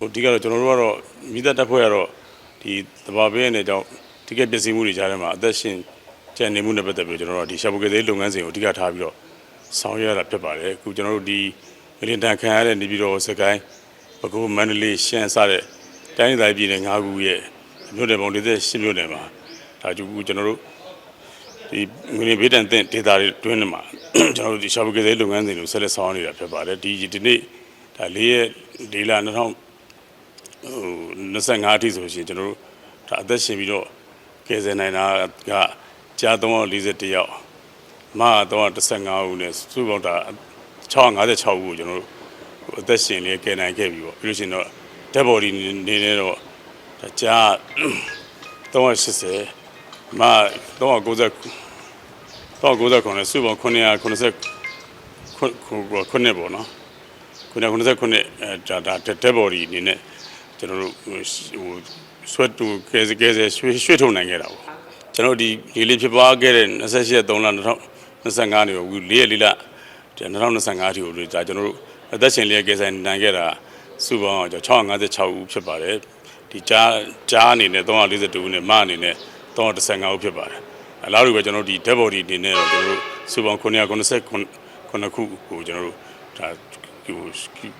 ဟိုဒီကတော့ကျွန်တော်တို့ကတော့မိသက်တပ်ဖွဲ့ကတော့ဒီတဘာပေးတဲ့ကြောင့်ဒီကပစ္စည်းမှုတွေကြားထဲမှာအသက်ရှင်ကျန်နေမှုနဲ့ပတ်သက်ပြီးတော့ကျွန်တော်တို့ဒီရှာဖွေကယ်ဆယ်ရေးလုပ်ငန်းစဉ်ကိုအဓိကထားပြီးတော့ဆောင်ရွက်ရတာဖြစ်ပါတယ်အခုကျွန်တော်တို့ဒီငလင်တန်ခံရတဲ့နေပြည်တော်စကိုင်းပဲခူးမန္တလေးရှမ်းစတဲ့တိုင်းဒေသပြည်နယ်၅ခုရဲ့မြို့နယ်ပေါင်း48မြို့နယ်မှာဒါကြူကျွန်တော်တို့ဒီငွေဘေးတန်တဲ့ဒေတာတွေတွင်းနေမှာကျွန်တော်တို့ဒီရှာဖွေကယ်ဆယ်ရေးလုပ်ငန်းစဉ်ကိုဆက်လက်ဆောင်ရွက်နေတာဖြစ်ပါတယ်ဒီဒီနေ့ဒါ၄ရက်ဒီလ2000 ဟို25အထိဆိုရှင်ကျွန်တော်တို့ဒါအသက်ရှင်ပြီးတော့ကယ်ဆယ်နိုင်တာကကြား341ယောက်မ315ဦးနဲ့စုပေါင်းဒါ656ဦးကိုကျွန်တော်တို့အသက်ရှင်လေးကယ်နိုင်ခဲ့ပြီပေါ့ပြီးလို့ရှိရင်တော့ dead body နေနေတော့ဒါကြား380မ390တော့90ခုနဲ့စုပေါင်း990ခုခုခုနှစ်ပေါ့နော်990ခုနှစ်အဲဒါဒါတက်ဘော်ဒီအနေနဲ့ ကျွန်တော်တို့ဟိုဆွတ်တူကဲစကဲစရွှေရွှေထုံနိုင်ခဲ့တာပေါ့ကျွန်တော်ဒီဒီလေးဖြစ်ပွားခဲ့တဲ့28ရက်3လ2025နေကို4ရက်4လ2025အထိကိုဒါကျွန်တော်တို့အသက်ရှင်လျက်ကဲဆိုင်နိုင်ခဲ့တာစုပေါင်း656ဦးဖြစ်ပါတယ်ဒီကြားကြားအနေနဲ့342ဦးနဲ့မအနေနဲ့315ဦးဖြစ်ပါတယ်အလားတူပဲကျွန်တော်တို့ဒီ dead body အနေနဲ့တော့ကျွန်တော်တို့စုပေါင်း990ခုခုကိုကျွန်တော်တို့ဒါဟို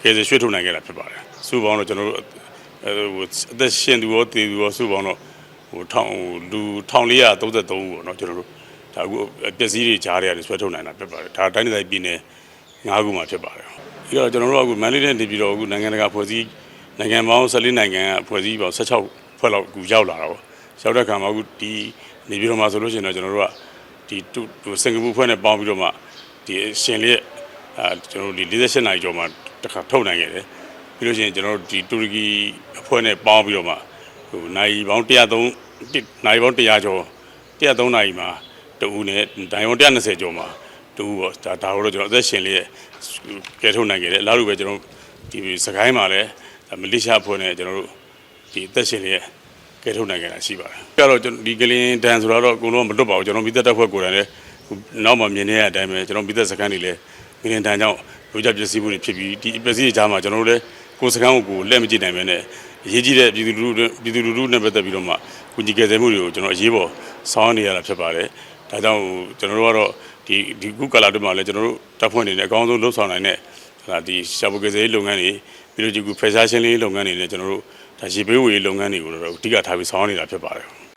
ကဲဆယ်ရွှေ့ထုတ်နိုင်ခဲ့တာဖြစ်ပါတယ်စုပေါင်းတော့ကျွန်တော်တို့ အဲဟိုအသက်ရှင်သူရောတည်သူရောစုပေါင်းတော့ဟိုထောင်လူ1433ဦးပေါ့နော်ကျွန်တော်တို့ဒါအခုပစ္စည်းတွေကြားတွေရတယ်ဆွဲထုတ်နိုင်တာဖြစ်ပါတယ်ဒါတိုင်းဒေသပြည်နယ်၅ခုမှာဖြစ်ပါတယ်ပြီးတော့ကျွန်တော်တို့အခုမန္တလေးနဲ့နေပြည်တော်အခုနိုင်ငံတကာဖွဲ့စည်းနိုင်ငံပေါင်း14နိုင်ငံကဖွဲ့စည်းပေါင်း16ဖွဲ့လောက်အခုရောက်လာတာပေါ့ရောက်တဲ့ခါမှာအခုဒီနေပြည်တော်မှာဆိုလို့ရှိရင်တော့ကျွန်တော်တို့ကဒီတူစင်ကာပူဖွဲ့နဲ့ပေါင်းပြီးတော့မှဒီရှင်လေးအဲကျွန်တော်တို့ဒီ48နိုင်ကျော်မှာတစ်ခါထုတ်နိုင်ခဲ့တယ် ပြီးလို့ရှိရင်ကျွန်တော်တို့ဒီတူရကီအဖွဲ့နဲ့ပေါင်းပြီးတော့မှဟိုနိုင်ပေါင်း103နိုင်ပေါင်း100ကျော်103နိုင်မှာတူနဲ့နိုင်ပေါင်း120ကျော်မှာတူပေါ့ဒါဒါတော့ကျွန်တော်အသက်ရှင်လေးရဲ့ကဲထုတ်နိုင်ခဲ့တယ်အလားတူပဲကျွန်တော်ဒီစကိုင်းမှာလည်းမလေးရှားအဖွဲ့နဲ့ကျွန်တော်တို့ဒီအသက်ရှင်လေးရဲ့ကဲထုတ်နိုင်ခဲ့တာရှိပါတယ်။ကြတော့ကျွန်တော်ဒီကလင်းတန်ဆိုတော့အကုန်လုံးမတွတ်ပါဘူးကျွန်တော်မိသက်တက်ဖွဲ့ကိုယ်တိုင်လည်းနောက်မှမြင်နေတဲ့အတိုင်းပဲကျွန်တော်မိသက်စကန်တွေလည်းကလင်းတန်ကြောင့်လူကြပစ္စည်းမှုတွေဖြစ်ပြီးဒီပစ္စည်းတွေကြားမှာကျွန်တော်တို့လည်း ကိုယ်စကန်ကိုကိုလက်မကြည့်နိုင်ပဲနဲ့အရေးကြီးတဲ့ပြည်သူလူထုပြည်သူလူထုနဲ့ပတ်သက်ပြီးတော့မှကုညီကယ်ဆယ်မှုတွေကိုကျွန်တော်အရေးပေါ်ဆောင်းနေရတာဖြစ်ပါတယ်။ဒါကြောင့်ကျွန်တော်တို့ကတော့ဒီဒီခုကာလအတွင်းမှာလည်းကျွန်တော်တို့တပ်ဖွဲ့နေနဲ့အကောင်းဆုံးလှုပ်ဆောင်နိုင်တဲ့ဒါဒီရှာဖွေကယ်ဆယ်ရေးလုပ်ငန်းတွေပြီးတော့ဒီခုဖယ်ရှားရှင်းလင်းရေးလုပ်ငန်းတွေနဲ့ကျွန်တော်တို့ဒါရေပေးဝေရေးလုပ်ငန်းတွေကိုတော့အဓိကထားပြီးဆောင်ရွက်နေတာဖြစ်ပါတယ်